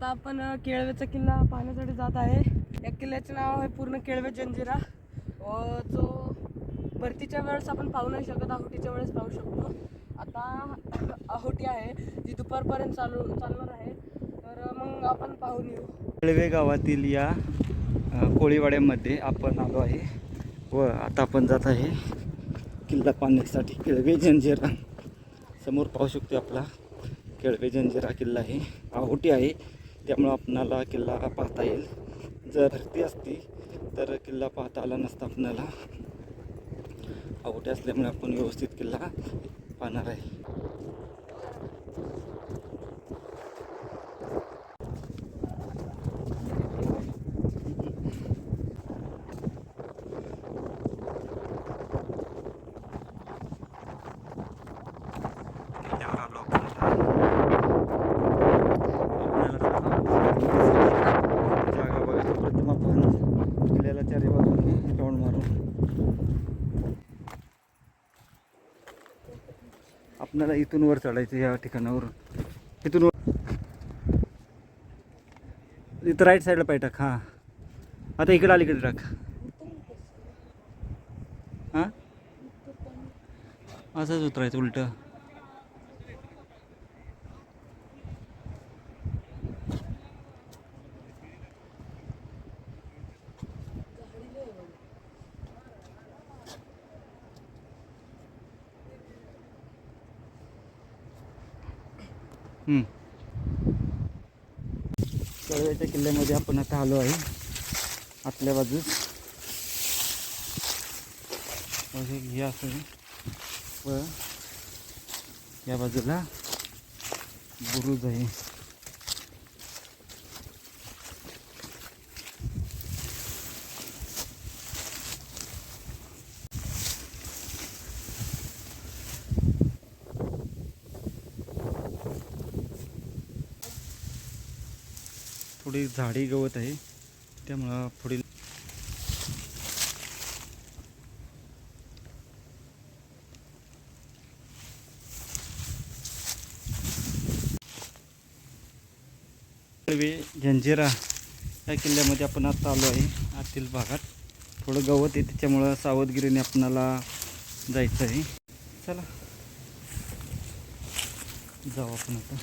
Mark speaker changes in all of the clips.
Speaker 1: आता आपण केळवेचा किल्ला पाहण्यासाठी जात आहे. या किल्ल्याचे नाव आहे पूर्ण केळवे जंजिरा. व जो भरतीच्या वेळेस आपण पाहू नाही शकत आहुटीच्या वेळेस पाहू शकतो. आता आहुती आहे जी दुपारपर्यंत चालू चालणार आहे. तर मग आपण पाहून येऊ.
Speaker 2: केळवे गावातील या कोळीवाड्यामध्ये आपण आलो आहे व आता आपण जात आहे किल्ला पाहण्यासाठी केळवे जंजिरा. समोर पाहू शकतो आपला केळवे जंजिरा किल्ला आहे. आहोटी आहे. त्यामुळं आपणाला किल्ला पाहता येईल. जर भरती असती तर किल्ला पाहता आला नसता आपणाला. आवटे असल्यामुळे आपण व्यवस्थित किल्ला पाहणार आहे किल्ल्यावर आलो आपण आता. जागा बघायची प्रथम आपण किल्ल्याला चारी बाजूने राऊंड मारू आपल्याला इथून वर चढायचं या ठिकाणावरून. इथून वर इथं राईट साईडला पाय टाक हां. आता इकडं अलीकडे टाक. हां? असंच उतरायचं उलटं. कळव्याच्या किल्ल्यामध्ये आपण आता आलो आहे. आतल्या बाजूस. हे असं व या बाजूला बुरुज आहे. थोडी झाडी गवत आहे. त्यामुळं पुढील रेल्वे जंजिरा या किल्ल्यामध्ये आपण आता आलो आहे आतील भागात. थोडं गवत आहे त्याच्यामुळं सावधगिरीने आपणाला जायचं आहे. चला. जाऊ आपण आता.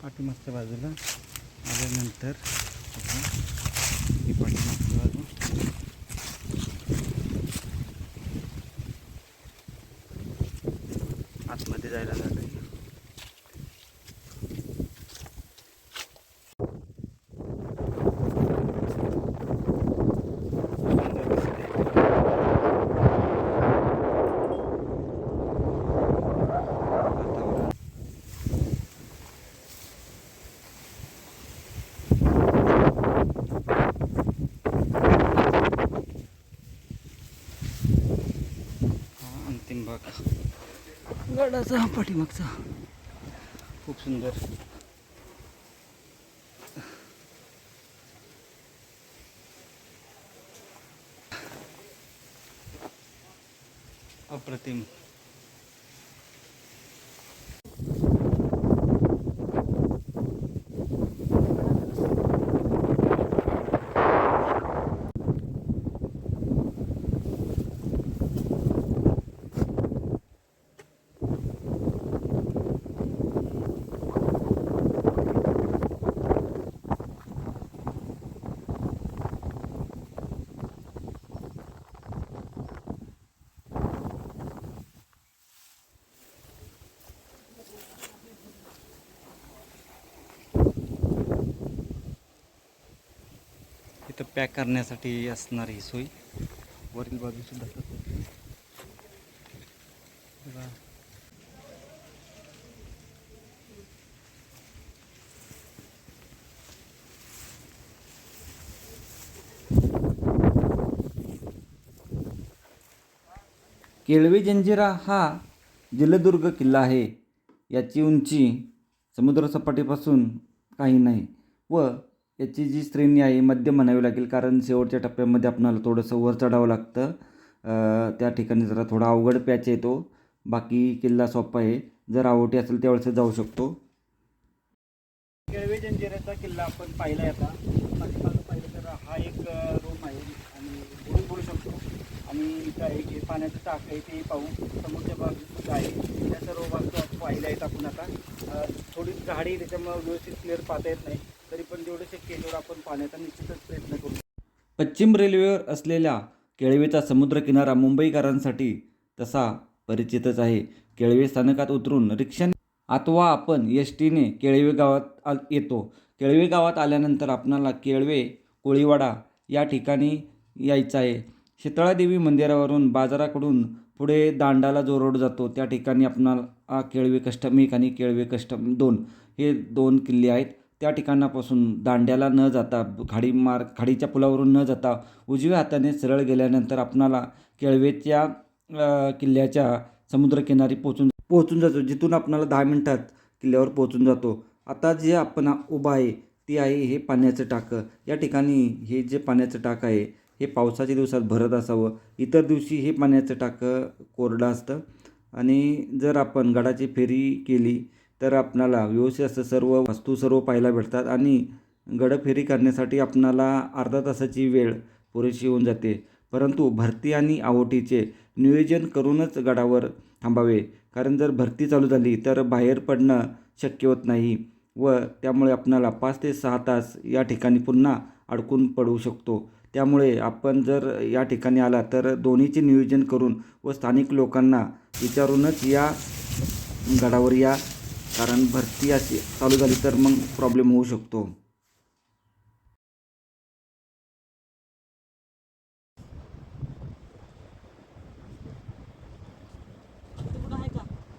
Speaker 2: पाठीमागच्या बाजूला आल्यानंतर पाठीमागच्या बाजू. आतमध्ये जायला लागेल सुंदर दिसते. वातावरण हा अंतिम भाग गडाचा पाठीमागचा. खूप सुंदर. अप्रतिम. पॅक करण्यासाठी असणारी ही सोय वरील बाजू सुद्धा बघा. केळवे जंजिरा हा जलदुर्ग किल्ला आहे याची उंची समुद्रसपाटीपासून काही नाही व याची जी श्रेणी आहे मध्यम म्हणावी लागेल कारण शेवटच्या टप्प्यामध्ये आपणाला थोडंसं वर चढावं लागतं. त्या ठिकाणी जरा थोडा अवघड पॅच येतो. बाकी किल्ला सोपा आहे. जर आवटी असेल त्यावेळेस जाऊ शकतो. केळवे जंजिऱ्याचा किल्ला आपण पाहिला आहे आता. पाठीमागं पाहिलं तर हा एक रूम आहे आणि बोलून बोलू शकतो. आणि इथं आहे की पाण्याचं टाक आहे ते पाहू. समोरच्या बाजूला आहे. त्या सर्व बाजू पाहिल्या आहेत आपण आता. थोडी झाडी त्याच्यामुळं त्याच्यामुळे व्यवस्थित क्लिअर पाहता येत नाही. तरी पण जेवढं शक्य आहे तेवढं आपण पाहण्याचा निश्चितच प्रयत्न करू. पश्चिम रेल्वेवर असलेल्या केळवेचा समुद्रकिनारा मुंबईकरांसाठी तसा परिचितच आहे. केळवे स्थानकात उतरून रिक्षाने अथवा आपण एस टीने केळवे गावात येतो. केळवे गावात आल्यानंतर आपणाला केळवे कोळीवाडा या ठिकाणी यायचं आहे. शीतळादेवी मंदिरावरून बाजाराकडून पुढे दांडाला जो रोड जातो त्या ठिकाणी आपणाला केळवे कष्टम एक आणि केळवे कष्टम दोन हे दोन किल्ले आहेत. त्या ठिकाणापासून दांड्याला न जाता खाडी मार खाडीच्या पुलावरून न जाता उजव्या हाताने सरळ गेल्यानंतर आपणाला केळवेच्या किल्ल्याच्या समुद्रकिनारी पोचून पोहोचून जातो जिथून आपणाला दहा मिनटात किल्ल्यावर पोचून जातो. आता जे आपण उभा आहे ती आहे हे पाण्याचं टाकं. या ठिकाणी हे जे पाण्याचं टाकं आहे हे पावसाच्या दिवसात भरत असावं. इतर दिवशी हे पाण्याचं टाकं कोरडं असतं. आणि जर आपण गडाची फेरी केली तर आपणाला व्यवस्थित असं सर्व वस्तू सर्व पाहायला भेटतात आणि गडफेरी करण्यासाठी आपणाला अर्धा तासाची वेळ पुरेशी होऊन जाते. परंतु भरती आणि आवटीचे नियोजन करूनच गडावर थांबावे. कारण जर भरती चालू झाली तर बाहेर पडणं शक्य होत नाही व त्यामुळे आपणाला पाच ते सहा तास या ठिकाणी पुन्हा अडकून पडू शकतो. त्यामुळे आपण जर या ठिकाणी आला तर दोन्हीचे नियोजन करून व स्थानिक लोकांना विचारूनच या गडावर या कारण भरती अशी चालू झाली तर मग प्रॉब्लेम होऊ शकतो.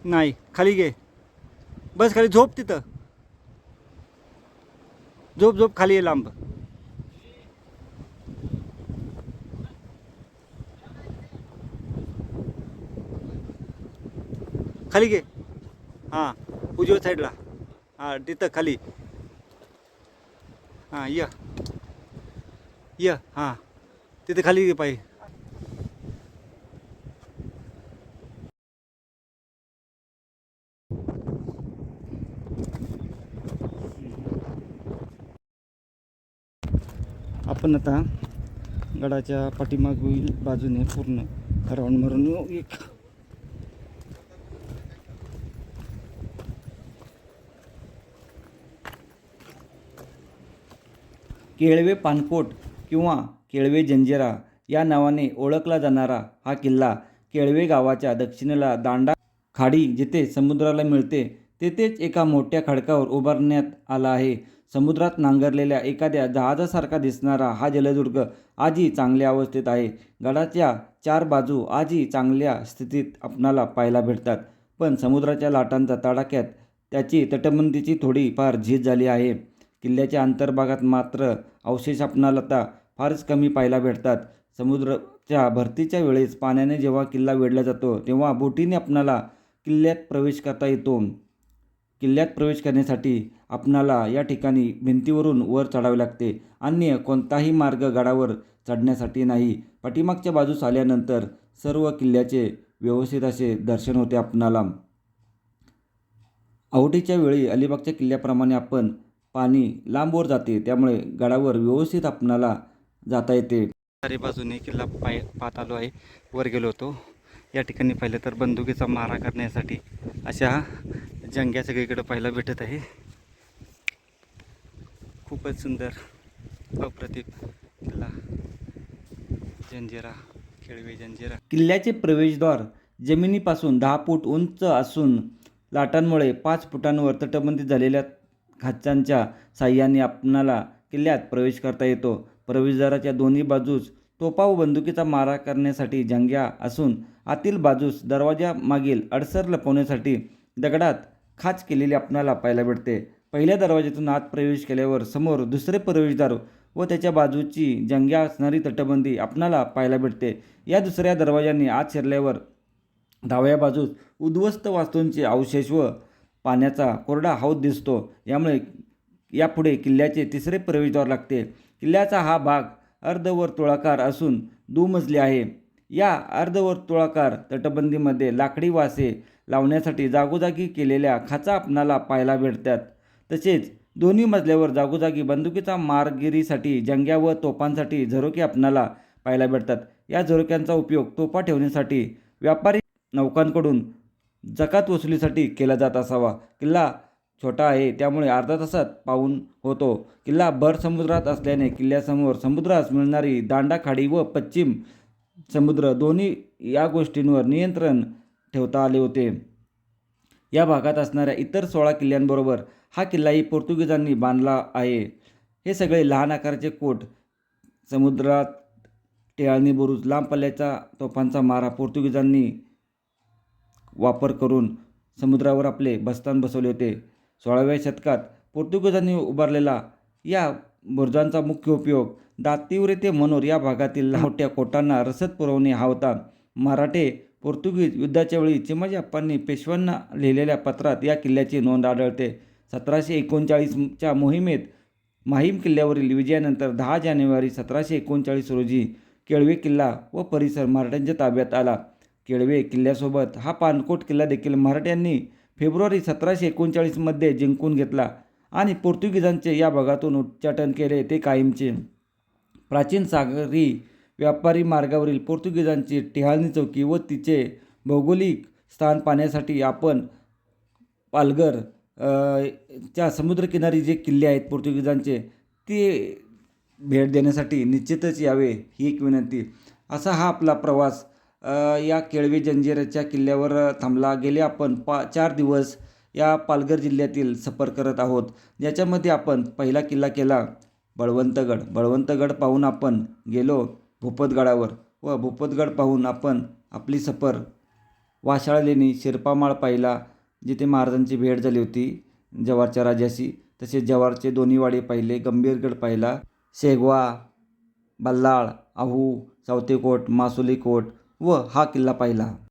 Speaker 2: नाही खाली घे. बस खाली झोप तिथं. झोप झोप खाली ये लांब. खाली घे. हां. उजव्या साईडला हां तिथं खाली. हां य. य हां. तिथे खाली पाहिजे आपण आता गडाच्या पाठीमागील बाजूने पूर्ण राऊंड मारून एक. केळवे पानकोट किंवा केळवे जंजिरा या नावाने ओळखला जाणारा हा किल्ला केळवे गावाच्या दक्षिणेला दांडा खाडी जिथे समुद्राला मिळते तेथेच एका मोठ्या खडकावर उभारण्यात आला आहे. समुद्रात नांगरलेल्या एखाद्या जहाजासारखा दिसणारा हा जलदुर्ग आजही चांगल्या अवस्थेत आहे. गडाच्या चार बाजू आजही चांगल्या स्थितीत आपणाला पाहायला भेटतात पण समुद्राच्या लाटांचा तडाख्यात त्याची तटबंदीची थोडीफार झीज झाली आहे. किल्ल्याच्या अंतर्भागात मात्र अवशेष आपणालता फारच कमी पाहायला भेटतात. समुद्राच्या भरतीच्या वेळेस पाण्याने जेव्हा किल्ला वेढला जातो तेव्हा बोटीने आपणाला किल्ल्यात प्रवेश करता येतो. किल्ल्यात प्रवेश करण्यासाठी आपणाला या ठिकाणी भिंतीवरून वर चढावे लागते. अन्य कोणताही मार्ग गडावर चढण्यासाठी नाही. पाठीमागच्या बाजूस आल्यानंतर सर्व किल्ल्याचे व्यवस्थित असे दर्शन होते आपणाला. आवडीच्या वेळी अलिबागच्या किल्ल्याप्रमाणे आपण पाणी लांबवर जाते त्यामुळे गडावर व्यवस्थित आपणाला जाता येते. चारी बाजूने किल्ला पाय पाहत आलो आहे वर गेलो होतो. या ठिकाणी पाहिलं तर बंदुकीचा मारा करण्यासाठी अशा जंग्या सगळीकडे पाहायला भेटत आहे. खूपच सुंदर अप्रतिम किल्ला. जंजिरा खेळवे जंजिरा. किल्ल्याचे प्रवेशद्वार जमिनीपासून दहा फूट उंच असून लाटांमुळे पाच फुटांवर तटबंदी झालेल्या खाचांच्या साह्याने आपणाला किल्ल्यात प्रवेश करता येतो. प्रवेशद्वाराच्या दोन्ही बाजूस तोफा व बंदुकीचा मारा करण्यासाठी जंग्या असून आतील बाजूस दरवाजा मागील अडसर लपवण्यासाठी दगडात खाच केलेली आपणाला पाहायला भेटते पहिल्या दरवाज्यातून आत प्रवेश केल्यावर समोर दुसरे प्रवेशद्वार व त्याच्या बाजूची जंग्या असणारी तटबंदी आपणाला पाहायला भेटते या दुसऱ्या दरवाजाने आत शिरल्यावर डाव्या बाजूस उद्ध्वस्त वास्तूंचे अवशेष व पाण्याचा कोरडा हौद दिसतो. यामुळे यापुढे किल्ल्याचे तिसरे प्रवेशद्वार लागते. किल्ल्याचा हा भाग अर्धवर्तुळाकार असून दुमजली आहे. या अर्धवर्तुळाकार तटबंदीमध्ये लाकडी वासे लावण्यासाठी जागोजागी केलेल्या खाचा आपणाला पाहायला भेटतात. तसेच दोन्ही मजल्यावर जागोजागी बंदुकीचा मारगिरीसाठी जंग्या व तोफांसाठी झरोके आपणाला पाहायला भेटतात. या झरोक्यांचा उपयोग तोफा ठेवण्यासाठी व्यापारी नौकांकडून जकात वसुलीसाठी केला जात असावा. किल्ला छोटा आहे त्यामुळे अर्धा तासात पाहून होतो. किल्ला भर समुद्रात असल्याने किल्ल्यासमोर समुद्रास मिळणारी दांडाखाडी व पश्चिम समुद्र दोन्ही या गोष्टींवर नियंत्रण ठेवता आले होते. या भागात असणाऱ्या इतर सोळा किल्ल्यांबरोबर हा किल्लाही पोर्तुगीजांनी बांधला आहे. हे सगळे लहान आकाराचे कोट समुद्रात टेळणी बुरुज लांब पल्ल्याचा तोफांचा मारा पोर्तुगीजांनी वापर करून समुद्रावर आपले बस्तान बसवले होते. सोळाव्या शतकात पोर्तुगीजांनी उभारलेला या बुरुजांचा मुख्य उपयोग दातीवरे ते मनोर या भागातील लावट्या कोटांना रसद पुरवणे हा होता. मराठे पोर्तुगीज युद्धाच्या वेळी चिमाजी अप्पांनी पेशव्यांना लिहिलेल्या पत्रात या किल्ल्याची नोंद आढळते. सतराशे एकोणचाळीसच्या मोहिमेत माहीम किल्ल्यावरील विजयानंतर दहा जानेवारी सतराशे एकोणचाळीस रोजी केळवे किल्ला व परिसर मराठ्यांच्या ताब्यात आला. केळवे किल्ल्यासोबत हा पानकोट किल्ला देखील मराठ्यांनी फेब्रुवारी सतराशे एकोणचाळीसमध्ये जिंकून घेतला आणि पोर्तुगीजांचे या भागातून उच्चाटन केले ते कायमचे. प्राचीन सागरी व्यापारी मार्गावरील पोर्तुगीजांची टिहाळणी चौकी व तिचे भौगोलिक स्थान पाहण्यासाठी आपण पालघर च्या समुद्रकिनारी जे किल्ले आहेत पोर्तुगीजांचे ते भेट देण्यासाठी निश्चितच यावे ही एक विनंती. असा हा आपला प्रवास या केळवे जंजिराच्या किल्ल्यावर थांबला. गेले आपण पा चार दिवस या पालघर जिल्ह्यातील सफर करत आहोत. ज्याच्यामध्ये आपण पहिला किल्ला केला बळवंतगड. बळवंतगड पाहून आपण गेलो भूपतगडावर व भूपतगड पाहून आपण आपली सफर वाशाळा लेणी शिरपामाळ पाहिला जिथे महाराजांची भेट झाली होती जवारच्या राजाशी. तसेच जवारचे दोन्ही वाडे पाहिले गंभीरगड पाहिला शेगवा बल्लाळ आहू सावतेकोट मासुली कोट व हा किल्ला पाहिला.